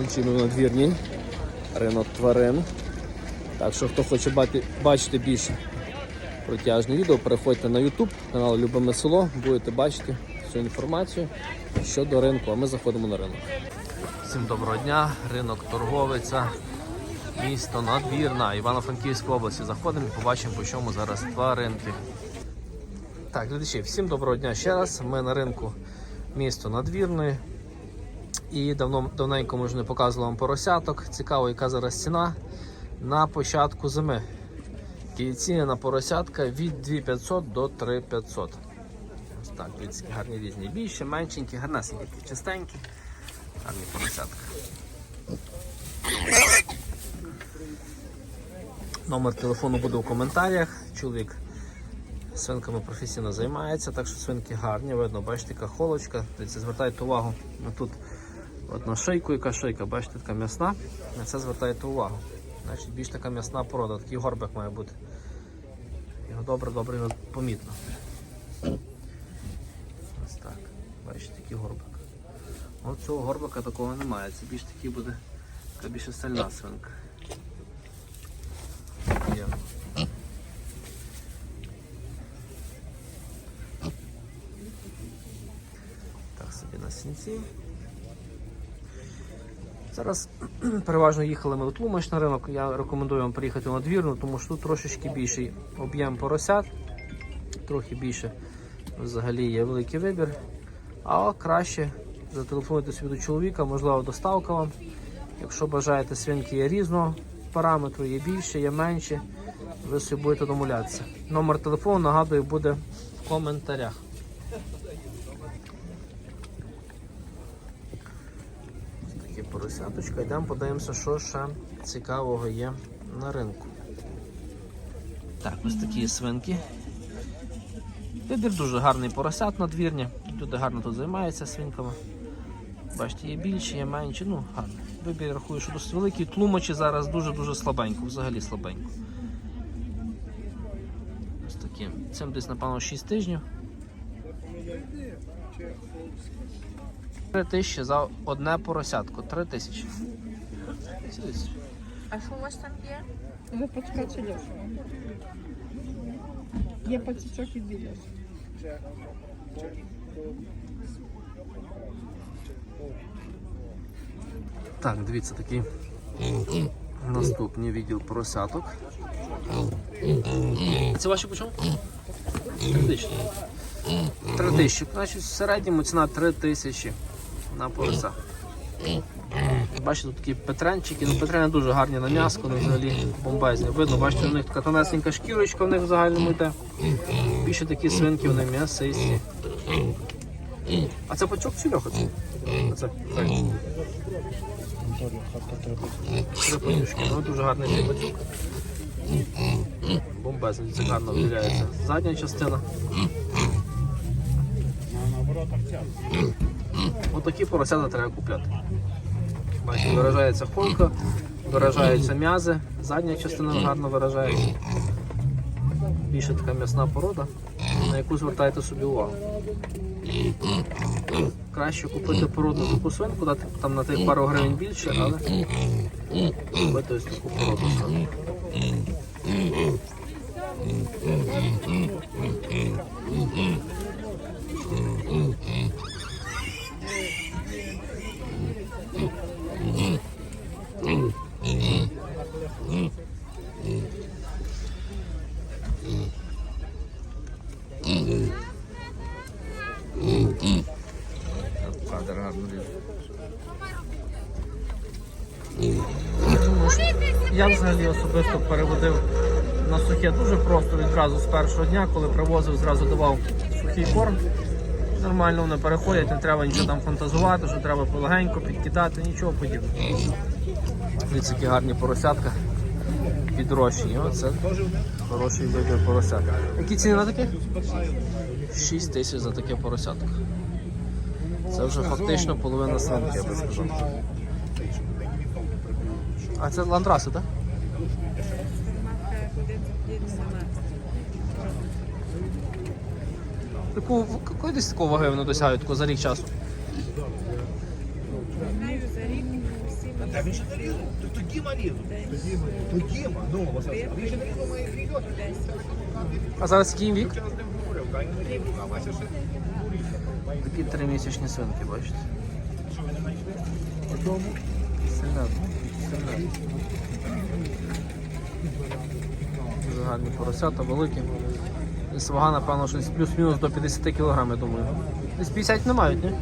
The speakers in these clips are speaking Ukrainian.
Личину надвірній, ринок тварин. Так що, хто хоче бачити більше протяжне відео, переходьте на YouTube, канал Любиме село, будете бачити всю інформацію щодо ринку, а ми заходимо на ринок. Всім доброго дня, ринок торговиця, місто Надвірна, Івано-Франківська області. Заходимо і побачимо, по чому зараз тваринки. Так, глядачі, всім доброго дня ще раз. Ми на ринку місто Надвірної. І давно, давненько ми вже не показували вам поросяток. Цікаво, яка зараз ціна на початку зими. І ціни на поросятка від 2500 до 3500. Ось так, дивіться, гарні різні. Більші, меншенькі, гарнесенькі, чистенькі. Гарні поросятка. Номер телефону буде у коментарях. Чоловік свинками професійно займається, так що свинки гарні, видно, бачите, яка холочка. Дивіться, звертайте увагу тут от на шийку, яка шийка, бачите, така м'ясна. На це звертайте увагу. Значить, більш така м'ясна порода, такий горбик має бути. Його добре-добре помітно. Ось так. Бачите, такий горбик. От цього горбика такого немає. Це більш такий буде така більше сильна свинка. Так, собі на сінці. Зараз переважно їхали ми в Тлумач на ринок. Я рекомендую вам приїхати на двірну, тому що тут трошечки більший об'єм поросят, трохи більше взагалі є великий вибір. А краще зателефонуйте собі до чоловіка, можливо, доставка вам. Якщо бажаєте, свинки є різного параметру, є більше, є менше. Ви собі будете домовлятися. Номер телефону, нагадую, буде в коментарях. Такі поросяточка. Йдемо подивимося, що ще цікавого є на ринку. Так, ось такі свинки. Вибір дуже гарний поросят надвірні. Люди гарно тут займаються свинками. Бачите, є більші, є менші, ну гарно. Вибір рахую, що досить великий. Тлумачі зараз дуже-дуже слабенько, взагалі слабенько. Ось такі. Цим десь, напевно, 6 тижнів. 3 тисячі за одне поросятко. 3 тисячі. А що у вас там є? Чи дешево? Є пацючок і біля. Так, дивіться такий наступний відділ поросяток. Це ваші по чому? Три тисячі. Три тисячі. Значить, в середньому ціна три тисячі на порося. Бачите, тут такі петренчики. Ну, петрени дуже гарні на м'яско, вони взагалі бомбезні. Видно, бачите, у них така тонесенька шкірочка в них в загальному йде. Більше такі свинки, вони м'ясисті. А це пачок чи льоха? Це? Це. Ну, дуже гарний цей бачок. Бомбезний, це гарно виділяється. Задня частина. Отакі поросята треба купляти. Бачите, виражається холка, виражаються м'язи, задня частина гарно виражається. Більше така м'ясна порода, на яку звертайте собі увагу. Краще купити породну таку свинку, дати там на тих пару гривень більше, але купити ось таку породу. саме. Кадр гарно Я взагалі особисто переводив на сухе дуже просто відразу з першого дня, коли привозив, зразу давав сухий корм. Нормально вони переходять, не треба нічого там фантазувати, що треба полегенько підкидати, нічого подібного. Дивіться, які гарні поросятка підрощені. Оце хороший вибір поросят. Які ціни на таке? 6 тисяч за таке поросятко. Це вже фактично половина свинки, я би сказав. А це ландраси, так? Таку, якої десь такого ваги вони досягають за рік часу? Знаю, за рік 7 Та він ще не різав. То, то Діма різав. Ну, а він ще не різав має. А зараз який вік? А Такі тримісячні свинки, бачите? Сильно. Дуже гарні поросята, великі. Десь вага, напевно, щось плюс-мінус до 50 кг, я думаю. Десь 50 не мають, ні?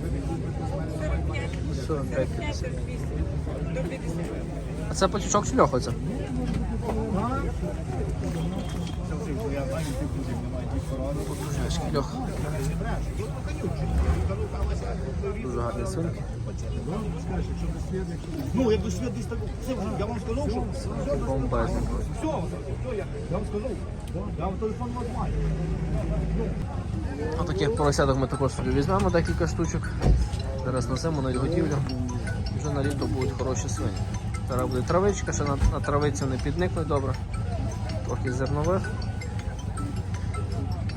45-50. А це патючок чи льоха це? Льох. Дуже гарні свинки. Ну, якби світ десь так, це, я вам сказав, що все, все, все, я, я вам сказав, я вам телефон вас маю. А таких поросяток ми також собі візьмемо декілька штучок. Зараз на зиму на відготівлю. Вже на літо будуть хороші свині. Зараз буде травичка, ще на, на травиці вони підникнуть добре. Трохи зернових.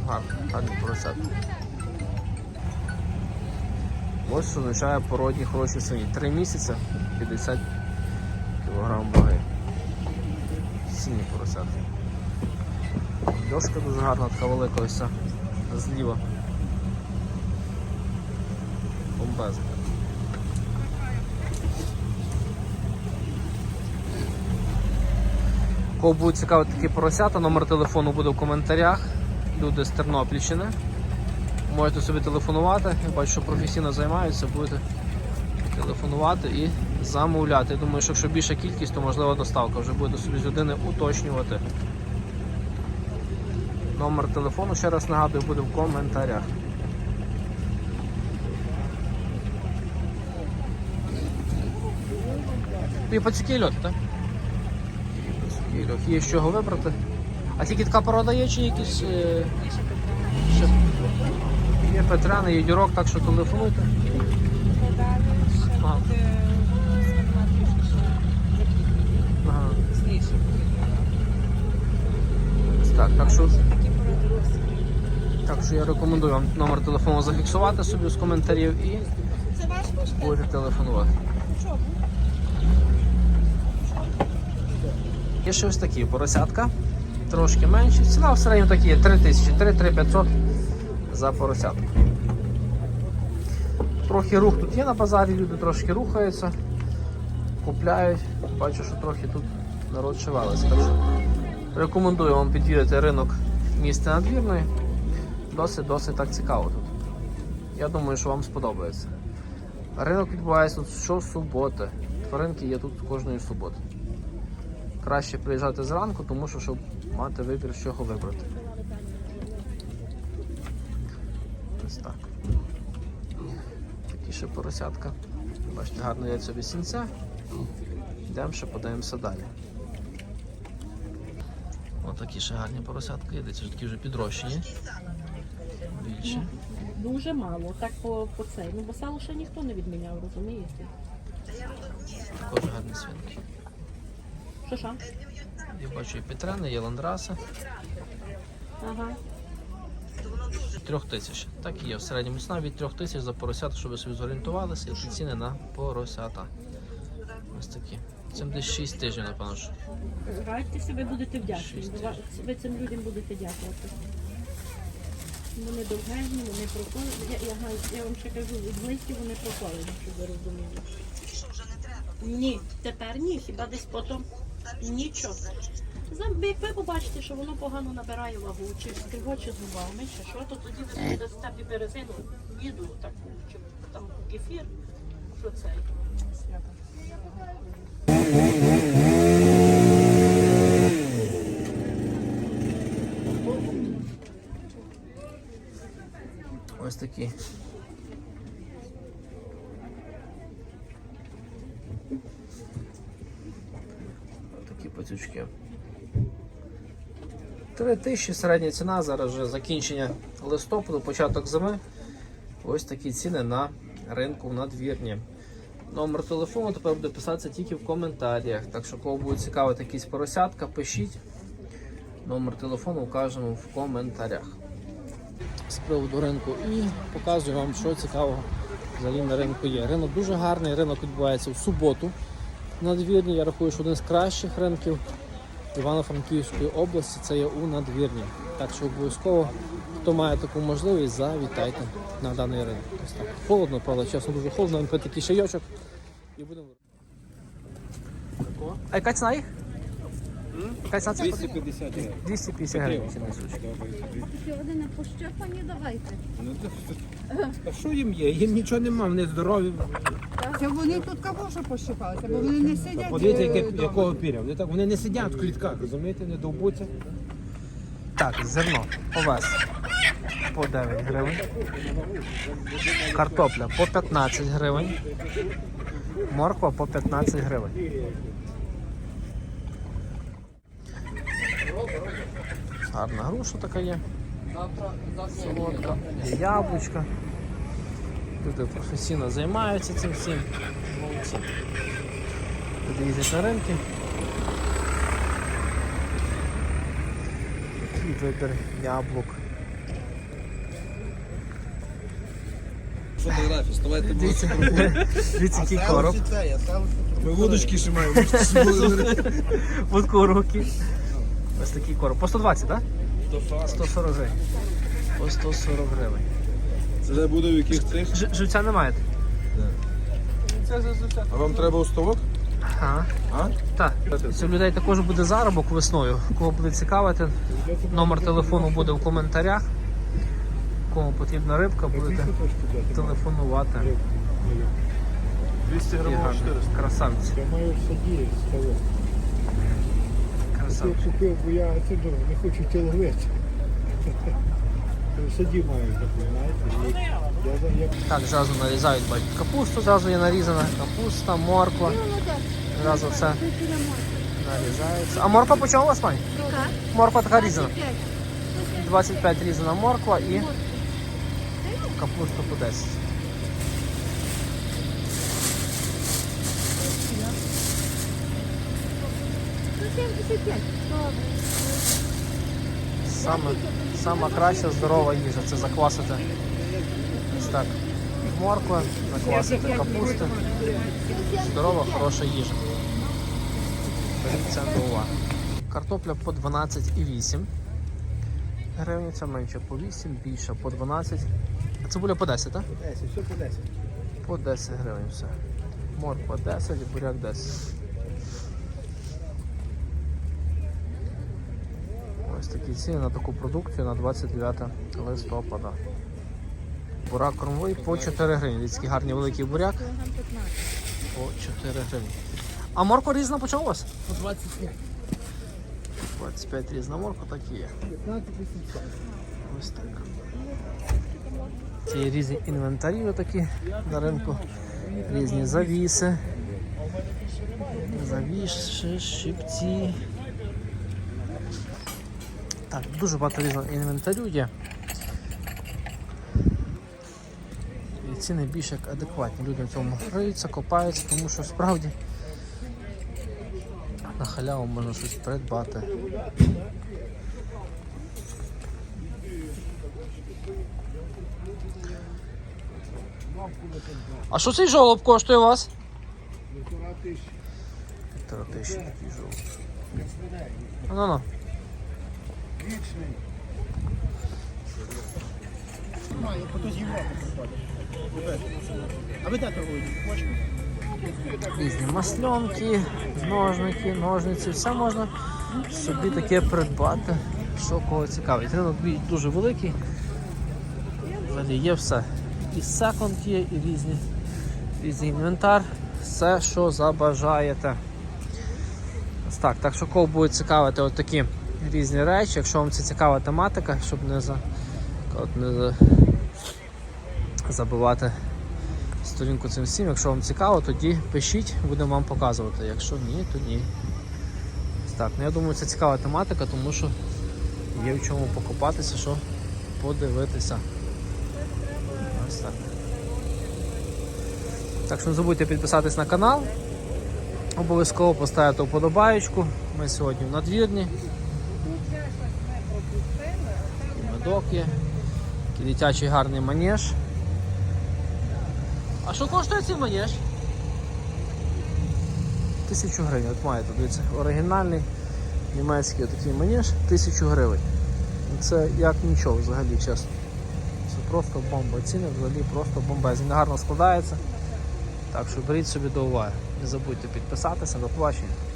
Гарно, гарні поросятки. Ось означає породні хороші свині. Три місяці 50 кг ваги. Сіні поросятки. Дошка дуже гарна, така велика ось зліва. Бомбезна. Кого будуть цікавити такі поросята, номер телефону буде в коментарях. Люди з Тернопільщини. Можете собі телефонувати. Я бачу, що професійно займаються, будете телефонувати і замовляти. Я думаю, що якщо більша кількість, то можливо доставка вже буде собі з людини уточнювати. Номер телефону, ще раз нагадую, буде в коментарях. І пацюки льот, так? Льот. Є з чого вибрати. А тільки така порода є чи якісь. Е... Ще... Є Петряни, є дюрок, так що телефонуйте. Ага. Ага. Так, так що. Так що я рекомендую вам номер телефону зафіксувати собі з коментарів і будете телефонувати. Є ще ось такі поросятка, трошки менші. Ціна в середньому такі є 3 тисячі, 3-3-500 за поросятку. Трохи рух тут є на базарі, люди трошки рухаються, купляють. Бачу, що трохи тут народ шивалися. Рекомендую вам підвідати ринок міста надвірної. Досить-досить так цікаво тут. Я думаю, що вам сподобається. Ринок відбувається тут щосуботи. Тваринки є тут кожної суботи. Краще приїжджати зранку, тому що щоб мати вибір, з чого вибрати. Ось так. Такі ще поросятка. Бачите, гарно яйця від сінця. Йдемо ще подивимося далі. Отакі ще гарні поросятки, є, дивіться, такі вже підрощені. Більше. Дуже мало, так по, по цей. Ну, бо сало ще ніхто не відміняв, розумієте? Також гарні свинки. Що що? Я бачу і Петрани, є ландраси. Ага. Трьох тисяч. Так і є. В середньому ціна від трьох тисяч за поросята, щоб ви собі зорієнтувалися, і ціни на поросята. Ось такі. Це десь 6 тижнів, напевно. що. Радьтеся, ви будете вдячні. Ви цим людям будете дякувати. Вони довгезні, вони проколені. Я, я, я вам ще кажу, від близькі вони проколені, щоб ви розуміли. Ні, тепер ні, хіба десь потім нічого. Як ви побачите, що воно погано набирає вагу, чи скригоче зубами, чи що, то тоді ви дасте біперезину, їду таку, чи там кефір, що це. Ось такі. Ось пацючки. Три тисячі середня ціна, зараз вже закінчення листопаду, початок зими. Ось такі ціни на ринку в надвірні. Номер телефону тепер буде писатися тільки в коментарях. Так що, кого буде цікавити якісь поросятка, пишіть. Номер телефону вкажемо в коментарях з приводу ринку і показую вам, що цікавого взагалі на ринку є. Ринок дуже гарний, ринок відбувається в суботу. Надвірні. Я рахую, що один з кращих ринків Івано-Франківської області це є у надвірні. Так що обов'язково, хто має таку можливість, завітайте на даний ринок. Холодно, правда, чесно дуже холодно, пити такий чайочок і будемо. А яка ціна їх? Яка ціна цих? 250 гривень. 250 гривень ці пощепані давайте. Ну, то- А що їм є? Їм нічого нема, вони здорові. Це вони тут кого вже пощипалися, бо вони не сидять. Подивіться, е, яке- якого піря. Вони, так, вони не сидять в клітках, розумієте, не довбуться. Так, зерно овес по 9 гривень. Картопля по 15 гривень. Морква по 15 гривень. Гарна груша така є. Солодка. Є яблучка. Люди професійно займаються цим всім. Молодці. Люди їздять на ринки. Такий вибір яблук. Фотографії, ставайте Дивіться, дивіться, який короб. Ми вудочки ще маємо. Вудку руки. Ось такий короб. По 120, так? 140 гривень. По 140 гривень. Це буде в яких цих? Ж- Живця не маєте? А вам треба уставок? Ага. А? Так. Це у людей також буде заробок весною. Кого буде цікавити, номер телефону буде в коментарях. Кому потрібна рибка, будете телефонувати. 200 Такі грамів 400. Красавці. Я маю в саді з того. Я купив, бо я це не хочу ті ловити. В саді маю таку, знаєте. Я, я, Так, зразу нарізають бачите, капусту, зразу є нарізана, капуста, морква. Зразу все нарізається. А морква по чому у вас, пані? Морква така різана. 25 різана морква і капуста по 10. Саме, сама краща здорова їжа це заквасити ось так. Морква, заквасити капусту. Здорова, хороша їжа. Беріть це до уваги. Картопля по 12,8 гривень, це менше по 8, більше по 12. А цибуля по 10, так? 10, все по 10. По 10 гривень все. Морква 10 і буряк 10. Ось такі ціни на таку продукцію на 29 листопада. Бурак кормовий по 4 гривні. Який гарний великий буряк. По 4 гривні. А морква різна по чому у вас? По 25. 25 різна морква, так і є. Ось так. Це є різні інвентарі отакі на ринку. Різні завіси. Завіси, щипці. Так, дуже багато різного інвентарю є. І ціни більш як адекватні. Люди в цьому риються, копаються, тому що справді на халяву можна щось придбати. А що цей жолоб коштує у вас? Півтора тисячі. Півтора тисячі такий жолоб. Ну ну. Вічний. А ви де торгуєте? Різні масльонки, ножники, ножниці, все можна собі таке придбати, що кого цікавить. Ринок дуже великий. Взагалі є все. І секонд є, і різні, різний інвентар, все, що забажаєте. Так, так що кого буде цікавити от такі різні речі, якщо вам це цікава тематика, щоб не, за, не за, забивати сторінку цим всім. Якщо вам цікаво, тоді пишіть, будемо вам показувати. Якщо ні, то ні. Так, ну я думаю, це цікава тематика, тому що є в чому покопатися, що подивитися. Ось так. Так що не забудьте підписатись на канал. Обов'язково поставити вподобаєчку. Ми сьогодні в надвірні. Медок дитячий гарний манеж. А що коштує цей манеж? 1000 гривень. От маєте, дивіться, оригінальний німецький такий манеж, 1000 гривень. Це як нічого взагалі, чесно. Це просто бомба. Ціни взагалі просто бомбезні. Гарно складається. Так що беріть собі до уваги. Не забудьте підписатися, до побачення.